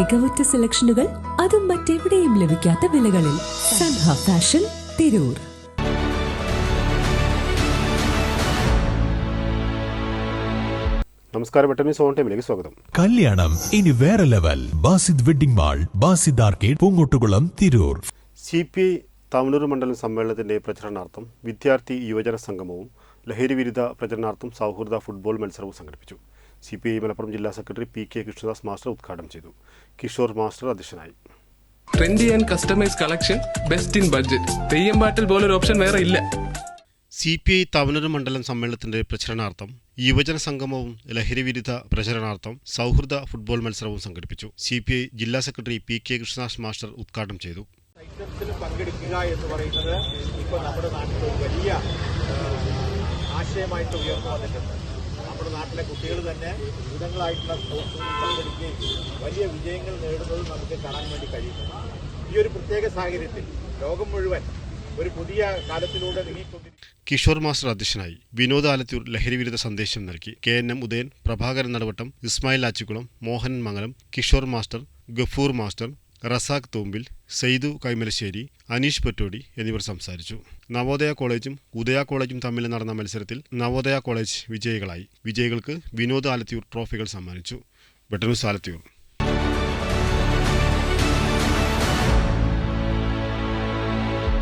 മികവുറ്റ സെലക്ഷനുകൾ അതും മറ്റെവിടെയും ലഭിക്കാത്ത വിലകളിൽ സൻഹ ഫാഷൻ തിരൂർ. നമസ്കാരം പെട്ടെന്ന് സോൺ ടൈമിലേക്ക് സ്വാഗതം. കല്യാണം ഇനി വേറെ level. Basid wedding mall Basid arcade Poongottukulam Tirur. C P I Thamanur മണ്ഡലം സമ്മേളനത്തിന്റെ പ്രചരണാർത്ഥം വിദ്യാർത്ഥി യുവജന സംഗമവും ലഹരി വിരുദ്ധ പ്രചരണാർത്ഥം സൗഹൃദ ഫുട്ബോൾ മത്സരവും സംഘടിപ്പിച്ചു. സി പി ഐ മലപ്പുറം ജില്ലാ secretary P K Krishnadas master ഉദ്ഘാടനം ചെയ്തു. കിഷോർ മാസ്റ്റർ അധ്യക്ഷനായി. Trendy and customise collection best in budget Theyyam പാട്ടിൽ പോലൊരു ഓപ്ഷൻ വേറെ ഇല്ല. സി പി ഐ തവനൂർ മണ്ഡലം സമ്മേളനത്തിന്റെ പ്രചരണാർത്ഥം യുവജന സംഗമവും ലഹരിവിരുദ്ധ പ്രചരണാർത്ഥം സൗഹൃദ ഫുട്ബോൾ മത്സരവും സംഘടിപ്പിച്ചു. സി പി ഐ ജില്ലാ secretary P K Krishnadas master ഉദ്ഘാടനം ചെയ്തു. പങ്കെടുക്കുക എന്ന് പറയുന്നത് ഇപ്പോൾ നമ്മുടെ നാട്ടിൽ വലിയ ആശയമായിട്ട് ഉയർന്നു വന്നിട്ടുണ്ട്. നമ്മുടെ നാട്ടിലെ കുട്ടികൾ തന്നെ വിവിധങ്ങളായിട്ടുള്ള സ്പോർട്സുകളിൽ പങ്കെടുക്കുകയും വലിയ വിജയങ്ങൾ നേടുന്നത് നമുക്ക് കാണാൻ വേണ്ടി കഴിയുന്നു ഈ ഒരു പ്രത്യേക സാഹചര്യത്തിൽ ലോകം മുഴുവൻ ഒരു പുതിയ കാലത്തിലൂടെ കിഷോർ മാസ്റ്റർ അധ്യക്ഷനായി വിനോദ് ആലത്തൂർ ലഹരി വിരുദ്ധ സന്ദേശം നൽകി. K N M Udayan Prabhakaran Nadavattam Ismail Achikulam Mohan Mangalam Kishore master Gafoor master Razak Thompil Saidu Kaimalassery Aneesh Pattodi എന്നിവർ സംസാരിച്ചു. നവോദയ കോളേജും ഉദയ കോളേജും തമ്മിൽ നടന്ന മത്സരത്തിൽ നവോദയ കോളേജ് വിജയികളായി. വിജയികൾക്ക് വിനോദ് ആലത്തിയൂർ ട്രോഫികൾ സമ്മാനിച്ചു. വെട്ടനൂസ് ആലത്തൂർ